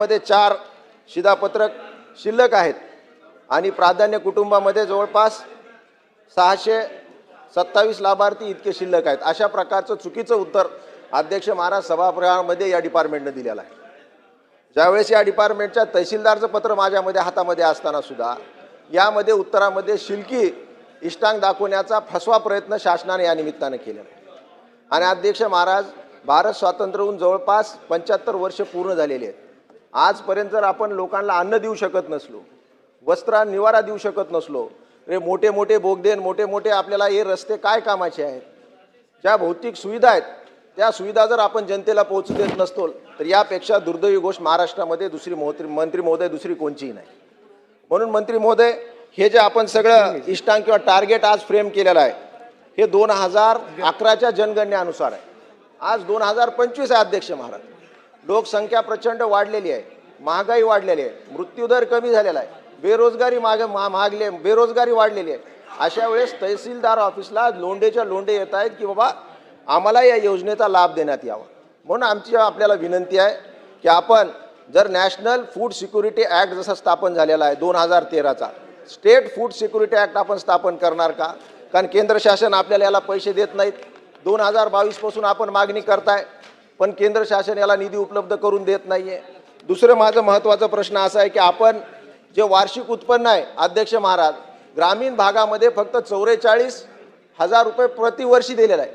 मध्ये चार शिधापत्रक शिल्लक आहेत. आणि प्राधान्य कुटुंबामध्ये जवळपास सहाशे सत्तावीस लाभार्थी इतके शिल्लक आहेत. अशा प्रकारचं चुकीचं उत्तर अध्यक्ष महाराज सभागृहामध्ये या डिपार्टमेंटनं दिलेलं आहे. ज्यावेळेस या डिपार्टमेंटच्या तहसीलदारचं पत्र माझ्यामध्ये हातामध्ये असताना सुद्धा यामध्ये उत्तरामध्ये शिल्की इष्टांग दाखवण्याचा फसवा प्रयत्न शासनाने या निमित्तानं केलेला आहे. आणि अध्यक्ष महाराज भारत स्वातंत्र्य होऊन जवळपास पंच्याहत्तर वर्ष पूर्ण झालेली आहेत. आजपर्यंत जर आपण लोकांना अन्न देऊ शकत नसलो वस्त्र निवारा देऊ शकत नसलो रे मोठे मोठे बोगदेन मोठे मोठे आपल्याला हे रस्ते काय कामाचे आहेत? ज्या भौतिक सुविधा आहेत त्या सुविधा जर आपण जनतेला पोहोचू देत नसतो तर यापेक्षा दुर्दैवी गोष्ट महाराष्ट्रामध्ये दुसरी मंत्री मंत्री महोदय दुसरी कोणचीही नाही. म्हणून मंत्री महोदय हे जे आपण सगळं इष्टांक किंवा टार्गेट आज फ्रेम केलेलं आहे हे दोन हजार अकराच्या जनगणनेनुसार आहे. आज दोन हजार पंचवीस आहे अध्यक्ष महाराज. लोकसंख्या प्रचंड वाढलेली आहे. महागाई वाढलेली आहे. मृत्यूदर कमी झालेला आहे. बेरोजगारी माग मा मागले बेरोजगारी वाढलेली आहे. अशा वेळेस तहसीलदार ऑफिसला लोंडेच्या लोंडे येत आहेत की बाबा आम्हाला या योजनेचा लाभ देण्यात यावा. म्हणून आमची आपल्याला विनंती आहे की आपण जर नॅशनल फूड सिक्युरिटी ॲक्ट जसा स्थापन झालेला आहे दोन हजार तेराचा स्टेट फूड सिक्युरिटी ॲक्ट आपण स्थापन करणार का? कारण केंद्र शासन आपल्याला याला पैसे देत नाहीत. दोन हजार बावीसपासून आपण मागणी करताय. पण केंद्र शासन याला निधी उपलब्ध करून देत नाही आहे दुसरं माझं महत्त्वाचा प्रश्न असा आहे की आपण जे वार्षिक उत्पन्न आहे अध्यक्ष महाराज ग्रामीण भागामध्ये फक्त चौवेचाळीस हजार रुपये प्रतिवर्षी दिलेलं आहे.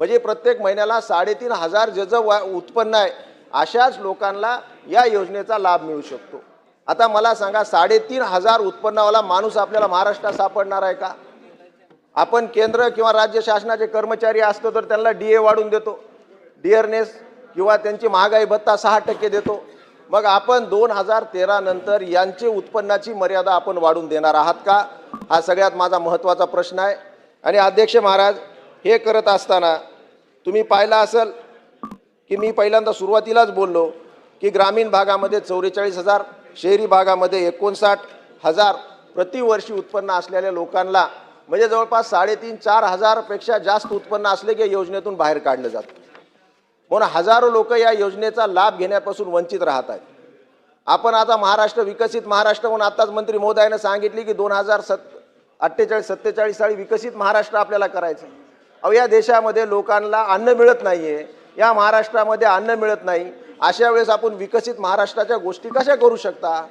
म्हणजे प्रत्येक महिन्याला साडेतीन हजार ज्याचं वा उत्पन्न आहे अशाच लोकांना या योजनेचा लाभ मिळू शकतो. आता मला सांगा साडेतीन हजार उत्पन्नवाला माणूस आपल्याला महाराष्ट्रात सापडणार आहे का? आपण केंद्र किंवा राज्य शासनाचे कर्मचारी असतो तर त्यांना डी ए वाढून देतो. डिअरनेस किंवा त्यांची महागाई भत्ता सहा टक्के देतो. मग आपण दोन हजार तेरा नंतर यांचे उत्पन्नाची मर्यादा आपण वाढून देणार आहात का? हा सगळ्यात माझा महत्त्वाचा प्रश्न आहे. आणि अध्यक्ष महाराज हे करत असताना तुम्ही पाहिलं असेल की मी पहिल्यांदा सुरुवातीलाच बोललो की ग्रामीण भागामध्ये चौवेचाळीस हजार शहरी भागामध्ये एकोणसाठ हजार प्रतिवर्षी उत्पन्न असलेल्या लोकांना म्हणजे जवळपास साडेतीन चार हजारपेक्षा जास्त उत्पन्न असले की योजनेतून बाहेर काढलं जातं. म्हणून हजारो लोक या योजनेचा लाभ घेण्यापासून वंचित राहत आहेत. आपण आता महाराष्ट्र विकसित महाराष्ट्र म्हणून आताच मंत्री महोदयानं सांगितली की दोन हजार सत् अठ्ठेचाळीस सत्तेचाळीस साली विकसित महाराष्ट्र आपल्याला करायचं आहे. अहो या देशामध्ये लोकांना अन्न मिळत नाही आहे या महाराष्ट्रामध्ये अन्न मिळत नाही. अशा वेळेस आपण विकसित महाराष्ट्राच्या गोष्टी कशा करू शकता?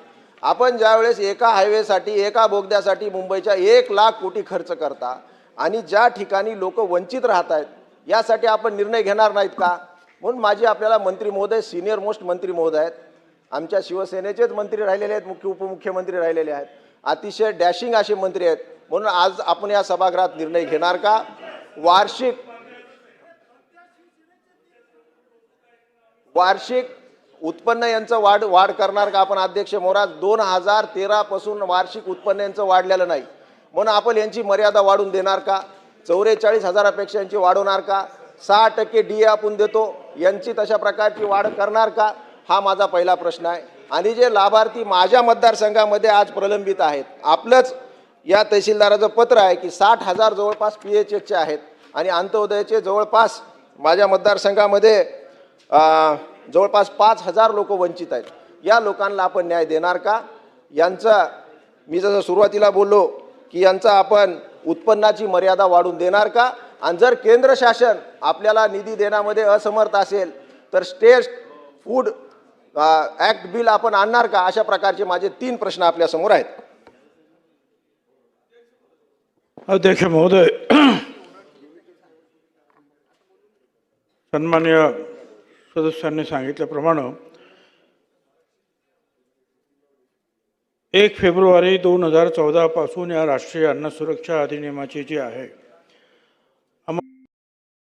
आपण ज्यावेळेस एका हायवेसाठी एका बोगद्यासाठी मुंबईच्या एक लाख कोटी खर्च करता आणि ज्या ठिकाणी लोक वंचित राहत आहेत यासाठी आपण निर्णय घेणार नाहीत का? म्हणून माझी आपल्याला मंत्री महोदय सिनियर मोस्ट मंत्री महोदय आहेत. आमच्या शिवसेनेचेच मंत्री राहिलेले आहेत मुख्य उपमुख्यमंत्री राहिलेले आहेत. अतिशय डॅशिंग असे मंत्री आहेत. म्हणून आज आपण या सभागृहात निर्णय घेणार का? वार्षिक वार्षिक उत्पन्न यांचं वाढ वाढ करणार का आपण अध्यक्ष मोराज दोन हजार तेरापासून वार्षिक उत्पन्न यांचं वाढलेलं नाही. म्हणून आपण यांची मर्यादा वाढून देणार का? चौवेचाळीस हजारापेक्षा यांची वाढवणार का? सहा टक्के डी ए आपण देतो. यांची तशा प्रकारची वाढ करणार का? हा माझा पहिला प्रश्न आहे. आणि जे लाभार्थी माझ्या मतदारसंघामध्ये आज प्रलंबित आहेत आपलंच या तहसीलदाराचं पत्र आहे की साठ हजार जवळपास पी एच एचचे आहेत. आणि अंत्योदयाचे जवळपास माझ्या मतदारसंघामध्ये जवळपास पाच हजार लोक वंचित आहेत. या लोकांना आपण न्याय देणार का? यांचा मी जसं सुरुवातीला बोललो की यांचा आपण उत्पन्नाची मर्यादा वाढून देणार का? आणि जर केंद्र शासन आपल्याला निधी देण्यामध्ये असमर्थ असेल तर स्टेट फूड ॲक्ट बिल आपण आणणार का? अशा प्रकारचे माझे तीन प्रश्न आपल्यासमोर आहेत. अध्यक्ष महोदय सन्मान्य सदस्यांनी सांगितल्याप्रमाणे एक फेब्रुवारी दोन हजार चौदापासून या राष्ट्रीय अन्न सुरक्षा अधिनियमाची जी आहे